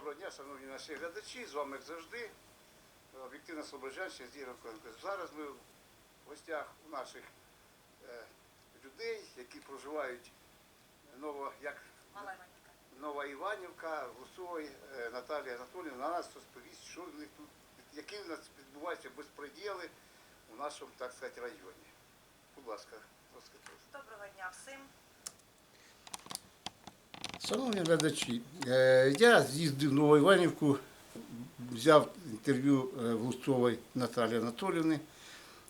Доброго дня, шановні наші глядачі. З вами як завжди. Об'єктивна Слобожанщина з Ігорем Коленко. Зараз ми в гостях у наших е, людей, які проживають ново, як Мала Іванівка. Нова Іванівка, Гусой, е, Наталія Анатоліївна на нас розповість, що в них тут, які в нас відбуваються безпреділи у нашому, так сказати, районі. Будь ласка, розкажіть. Доброго дня всім. Шановні глядачі, е, я з'їздив в Новоіванівку, взяв інтерв'ю е, в Гусцової Наталії Анатоліївни,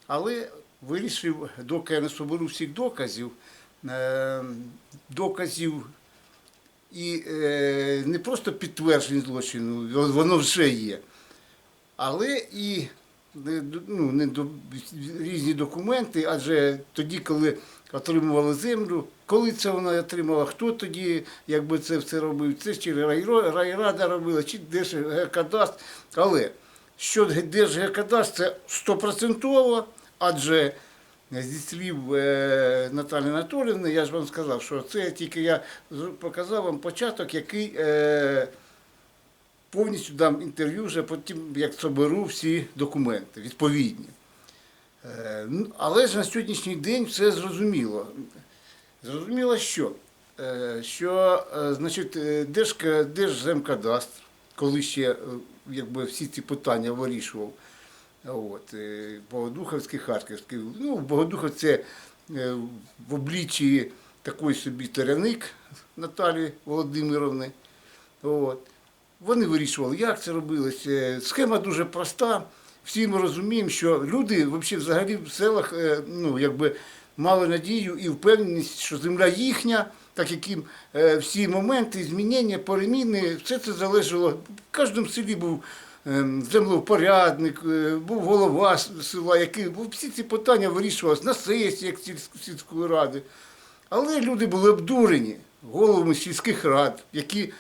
але вирішив, доки я не соберу всіх доказів, е, доказів і не просто підтверджень злочину, воно вже є, але і ну, не до, різні документи, адже тоді, коли отримували землю, коли це вона отримала, хто тоді якби це все робив, це чи райрада робила, чи Держгеокадастр. Але що Держгеокадастр, це стопроцентово, адже зі слів е, Наталі Анатоліївни, я ж вам сказав, що це тільки я показав вам початок, який е, повністю дам інтерв'ю вже потім, як соберу всі документи відповідні. Е, ну, Але ж на сьогоднішній день все зрозуміло. Зрозуміло, що, Е, що е, значить, Держземкадастр, коли ще якби, всі ці питання вирішував, от, Богодуховський, Харківський. Ну, Богодухов це в обличчі такий собі таряник Наталії Володимировни. От. Вони вирішували, як це робилося. Схема дуже проста. Всі ми розуміємо, що люди взагалі, в селах е, ну, якби, мали надію і впевненість, що земля їхня, так як їм е, всі моменти, змінення, переміни, все це залежало. В кожному селі був е, землевпорядник, е, був голова села, який бо всі ці питання вирішувалися на сесіях сільсь- сільської ради. Але люди були обдурені головами сільських рад, які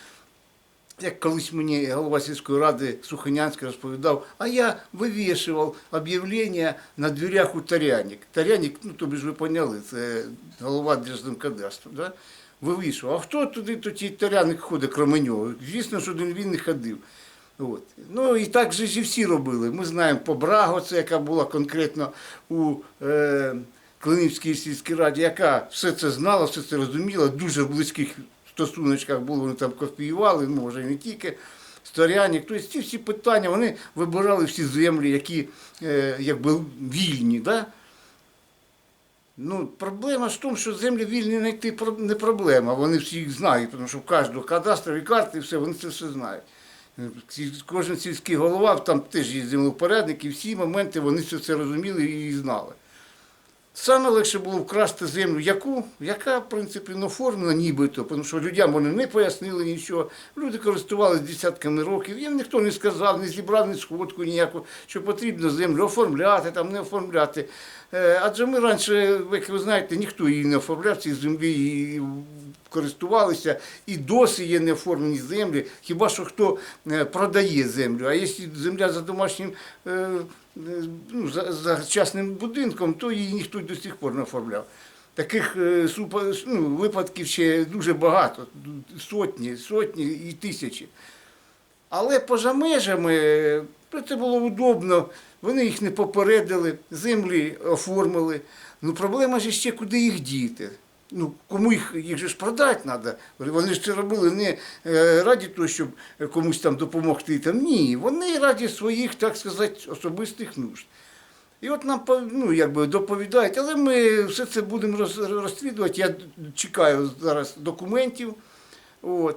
як колись мені голова сільської ради Суханянський розповідав, а я вивішував об'явлення на дверях у Таряник. Таряник, ну тобі ж ви поняли, це голова Держземкадастру, да? вивішував. А хто туди тоді Таряник ходить, крім нього? Звісно, що він не ходив. От. Ну і так же і всі робили. Ми знаємо по Браго, це яка була конкретно у е, Клинівській сільській раді, яка все це знала, все це розуміла, дуже близьких стосуночках були, вони там копіювали, ну, може не тільки. Сторяник, тобто ці всі питання, вони вибирали всі землі, які е, якби вільні. Да? Ну, проблема ж в тому, що землі вільні знайти не проблема. Вони всі їх знають, тому що в кожного кадастрові карти і все, вони це все знають. Кожен сільський голова, там теж є землепорядник, і всі моменти вони це все розуміли і знали. Саме легше було вкрасти землю, яку, яка, в принципі, не оформлена нібито, тому що людям вони не пояснили нічого. Люди користувалися десятками років, їм ніхто не сказав, не зібрав ні сходку ніяку, що потрібно землю оформляти, там не оформляти. Е, Адже ми раніше, як ви знаєте, ніхто її не оформляв, ці землі користувалися, і досі є неоформлені землі, хіба що хто е, продає землю. А якщо земля за домашнім е, е, ну, за, за частним будинком, то її ніхто до сих пор не оформляв. Таких ну, випадків ще дуже багато, сотні, сотні і тисячі. Але поза межами е, це було удобно, вони їх не попередили, землі оформили. Ну проблема ж ще куди їх діти. Ну, кому їх, їх же ж продати треба. Вони ж це робили не е, раді того, щоб комусь там допомогти. Там. Ні, вони раді своїх, так сказати, особистих нужд. І от нам ну, якби доповідають, але ми все це будемо роз- розслідувати. Я чекаю зараз документів. От.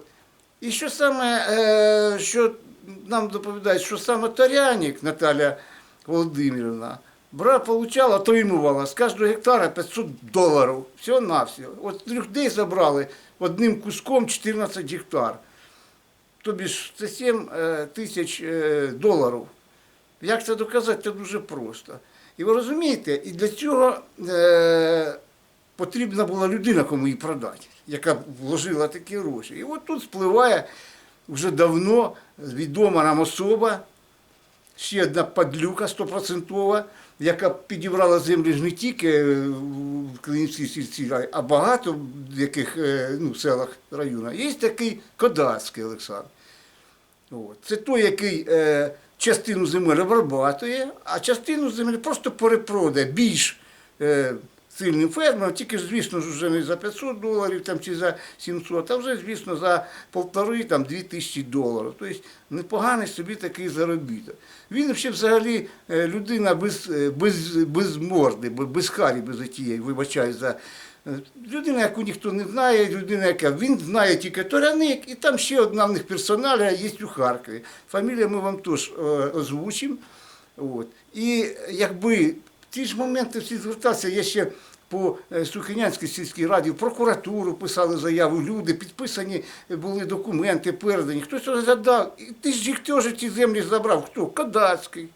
І що саме, е, що нам доповідають, що саме Таряник Наталя Володимирівна бра, получала, отримувала з кожного гектара 500 доларів. Всього на все. От людей забрали одним куском 14 гектар. Тобі ж це 7 е, тисяч е, доларів. Як це доказати? Це дуже просто. І ви розумієте, і для цього е, потрібна була людина, кому її продати, яка вложила такі гроші. І от тут спливає вже давно відома нам особа, ще одна падлюка стопроцентова, яка підібрала землі ж не тільки в Клинівській сільці, а багато в яких е, ну, селах району. Є такий Кодацький Олександр. От. Це той, який е, частину земель обрабатує, а частину земель просто перепродає більш е, сильним фермерам, тільки ж, звісно вже не за 500 доларів там, чи за 700, а вже, звісно, за полтори, там, дві тисячі доларів. Тобто непоганий собі такий заробіток. Він ще взагалі е, людина без, е, без, без морди, бе- без харі, без отієї, вибачаю за. е, Людина, яку ніхто не знає, людина, яка він знає тільки Торяник, і там ще одна в них персоналя є у Харкові. Фамілію ми вам теж озвучимо. І якби ті ж моменти всі зверталися, я ще по е, Сухинянській сільській раді в прокуратуру писали заяву, люди, підписані були документи, передані. Хтось розглядав, і ти ж їх теж ті землі забрав. Хто? Кадацький.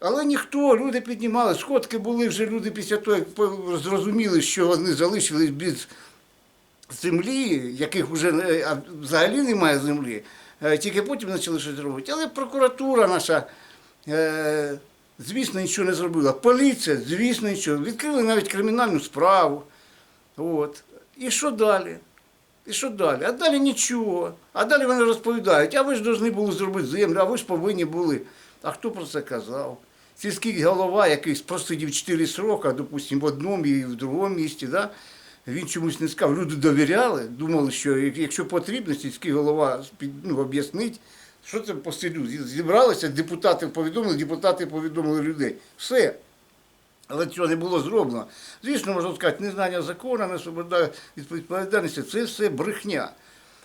Але ніхто, люди піднімали, сходки були вже люди після того, як зрозуміли, що вони залишились без землі, яких вже взагалі немає землі, е, тільки потім почали щось робити. Але прокуратура наша, е, звісно, нічого не зробила. Поліція, звісно, нічого. Відкрили навіть кримінальну справу. От. І що далі? І що далі? А далі нічого. А далі вони розповідають, а ви ж повинні були зробити землю, а ви ж повинні були. А хто про це казав? Сільський голова, який просидів 4 сроки, допустимо, в одному і в другому місті, да? він чомусь не сказав. Люди довіряли, думали, що якщо потрібно, сільський голова ну, об'яснить, що це по селю. Зі- Зібралися, депутати повідомили, депутати повідомили людей. Все. Але цього не було зроблено. Звісно, можна сказати, незнання закону, не освобождає від відповідальності. Це все брехня.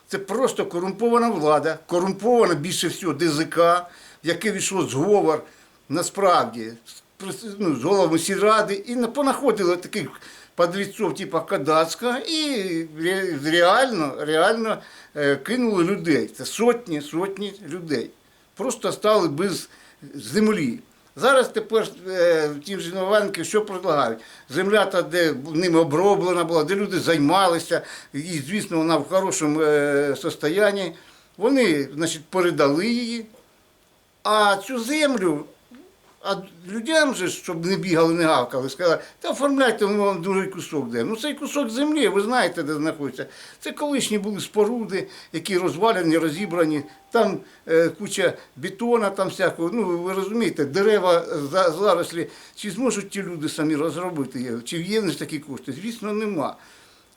Це просто корумпована влада, корумпована більше всього ДЗК, в яке війшло зговор насправді ну, з головами сільради, і на- понаходили таких подлеців, типу Кадацька, і ре- реально, реально е, кинули людей. Це сотні, сотні людей. Просто стали без землі. Зараз тепер е, ті ж Новенки що предлагають? Земля та, де ними оброблена була, де люди займалися, і, звісно, вона в хорошому е, состоянні. Вони, значить, передали її. А цю землю, а людям же, щоб не бігали, не гавкали, сказали, та оформляйте ми вам другий кусок де. Ну цей кусок землі, ви знаєте, де знаходиться. Це колишні були споруди, які розвалені, розібрані. Там е, куча бетона, там всякого. Ну ви розумієте, дерева за- зарослі. Чи зможуть ті люди самі розробити? Чи є в такі кошти? Звісно, нема.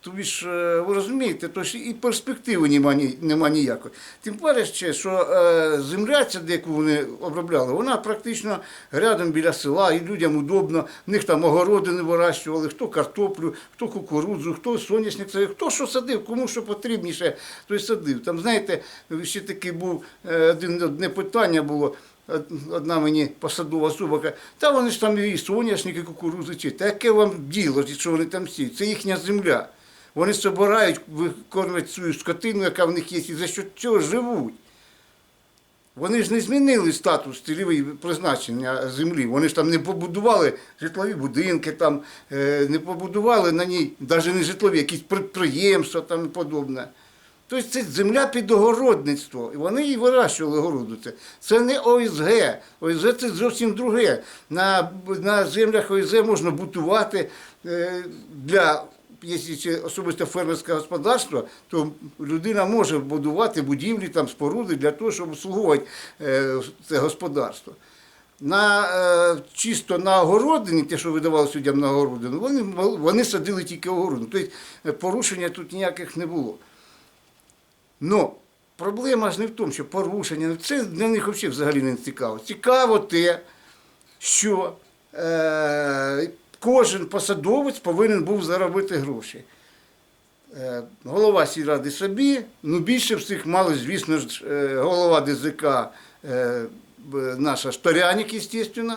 Тобі ж, е, ви розумієте, то ж і перспективи нема, ні- нема ніякої. Тим паче, що е, земля, ця, яку вони обробляли, вона практично рядом біля села, і людям удобно. В них там огороди не вирощували, хто картоплю, хто кукурудзу, хто соняшник, садив, хто що садив, кому що потрібніше, той садив. Там, знаєте, ще такий був е, один, одне питання було. Одна мені посадова особа та вони ж там і соняшники, і кукурудзи, чи та яке вам діло, що вони там сіють? Це їхня земля. Вони собирають, викормлять свою скотину, яка в них є, і за що цього живуть. Вони ж не змінили статус цільовий призначення землі. Вони ж там не побудували житлові будинки, там, е, не побудували на ній навіть не житлові, якісь підприємства там і подобне. Тобто це земля під огородництво. І вони її вирощували огороду. Це, це не ОСГ. ОСГ це зовсім друге. На, на землях ОСГ можна будувати е, для. Якщо особисто фермерське господарство, то людина може будувати будівлі, там, споруди для того, щоб обслуговувати е, це господарство. На, е, чисто на огородині, те, що видавали суддям на огородину, вони, вони садили тільки огородину. Тобто е, порушення тут ніяких не було. Ну, проблема ж не в тому, що порушення, це для них взагалі не цікаво. Цікаво те, що е, кожен посадовець повинен був заробити гроші. Е, голова сільради собі, ну більше всіх мали, звісно ж, е, голова ДЗК, е, наша Шторяник, звісно.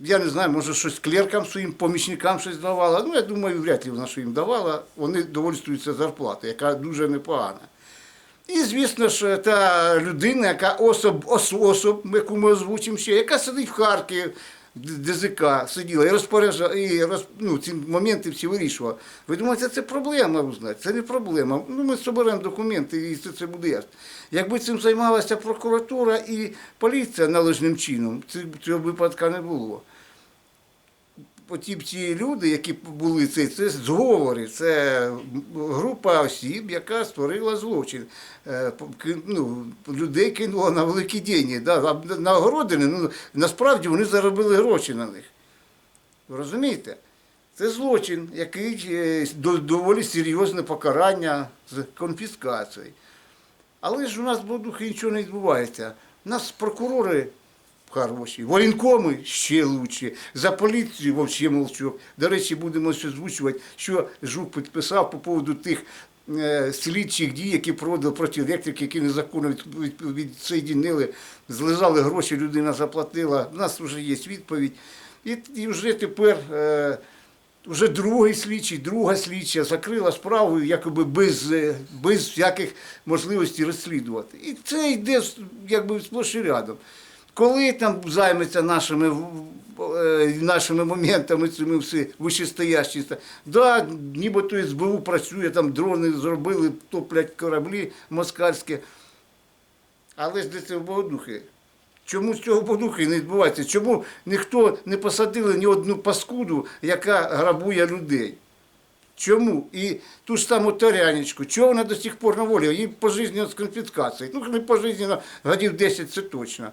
Я не знаю, може щось клеркам своїм помічникам щось давала. Ну, я думаю, вряд ли вона що їм давала. Вони довольствуються зарплатою, яка дуже непогана. І, звісно ж, та людина, яка особ, ос, особ, яку ми озвучимо ще, яка сидить в Харкові, ДЗК сиділа і розпоряджала, і роз, ну, ці моменти всі вирішувала. Ви думаєте, це проблема узнати? Це не проблема. Ну, ми соберемо документи і це, це буде ясно. Якби цим займалася прокуратура і поліція належним чином, цього випадка не було. Оті ці люди, які були це, це зговори, це група осіб, яка створила злочин. Е, Ну, людей кинула на великі деньги. Да, а нагородили, ну, насправді вони заробили гроші на них. Розумієте? Це злочин, який е, доволі серйозне покарання з конфіскацією. Але ж у нас в Бодухі нічого не відбувається. У нас прокурори хороші, воєнкоми ще лучші, за поліцію взагалі молчок. До речі, будемо ще озвучувати, що Жук підписав по поводу тих е, слідчих дій, які проводили проти електрики, які незаконно від, від, відсоєдинили, злизали гроші, людина заплатила. У нас вже є відповідь. І, і вже тепер. Е, вже другий слідчий, друга слідча закрила справу якоби без, е, без всяких можливостей розслідувати. І це йде якби сплош і рядом. Коли там займеться нашими, е, нашими моментами, цими всі вищестоящі, да, нібито СБУ працює, там дрони зробили, топлять кораблі москальські. Але ж де це в Богодухи? Чому з цього Богодухи не відбувається? Чому ніхто не посадили ні одну паскуду, яка грабує людей? Чому? І ту ж саму Тарянечку, чого вона до сих пор на волі? Їй пожизненно з конфіскацією. Ну, не пожизненно, годів 10 це точно.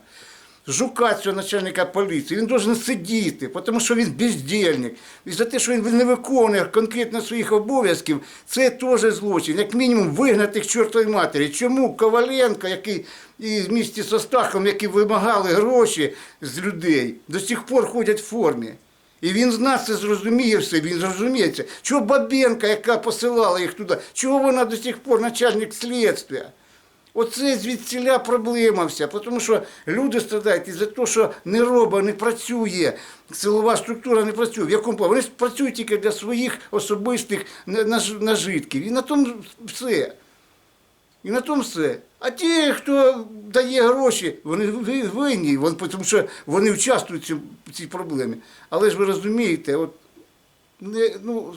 Жука цього начальника поліції, він должен сидіти, тому що він бездільник. І за те, що він не виконує конкретно своїх обов'язків, це теж злочин. Як мінімум вигнати к чортовій матері. Чому Коваленко, який і в місті з Остахом, які вимагали гроші з людей, до сих пор ходять в формі. І він з нас це зрозуміє все, він зрозуміється. Чого Бабенка, яка посилала їх туди, чого вона до сих пор начальник слідства? Оце звідсіля проблема вся, тому що люди страдають із-за того, що не робить, не працює, силова структура не працює. В якому плані? Вони працюють тільки для своїх особистих нажитків. І на тому все. І на тому все. А ті, хто дає гроші, вони винні, вон- тому що вони участвують в цій проблемі. Але ж ви розумієте, от, не, ну,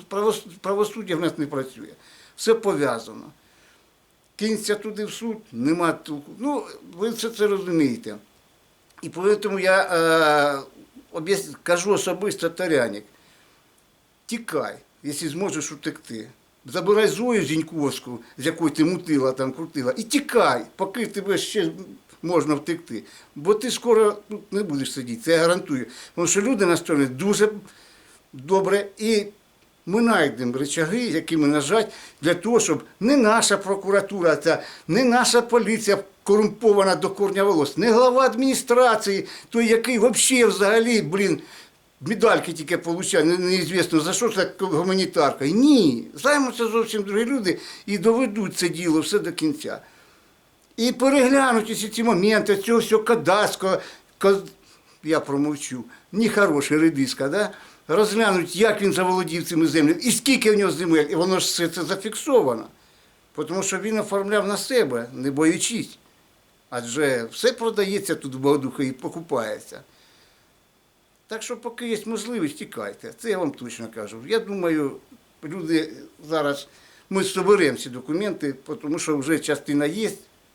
правосуддя в нас не працює. Все пов'язано. Кинься туди в суд, нема толку. Ну, ви все це розумієте. І тому я е, кажу особисто Тарянік, тікай, якщо зможеш утекти. Забирай Зою Зіньковську, з якою ти мутила, там крутила, і тікай, поки тебе ще можна втекти. Бо ти скоро тут не будеш сидіти, це я гарантую. Тому що люди настроєні дуже добре і ми знайдемо речаги, якими нажать для того, щоб не наша прокуратура, та не наша поліція корумпована до корня волос, не глава адміністрації, той, який взагалі, взагалі, блін, медальки тільки не- неізвісно за що це гуманітарка. Ні, займуться зовсім другі люди і доведуть це діло все до кінця. І переглянуть усі ці моменти, цього всього кадацького, ка- я промовчу, нехороший редиска, да? Розглянуть, як він заволодів цими землями, і скільки в нього земель, і воно ж все це зафіксовано. Тому що він оформляв на себе, не боючись. Адже все продається тут в Богодуху і покупається. Так що, поки є можливість, тікайте. Це я вам точно кажу. Я думаю, люди зараз ми соберемо ці документи, тому що вже частина є,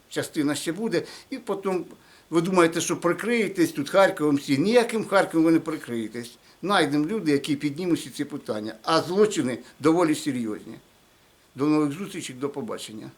частина ще буде, і потім ви думаєте, що прикриєтесь тут Харковом всі. Ніяким Харковом ви не прикриєтесь. Найдемо люди, які піднімуть ці питання. А злочини доволі серйозні. До нових зустрічей, до побачення.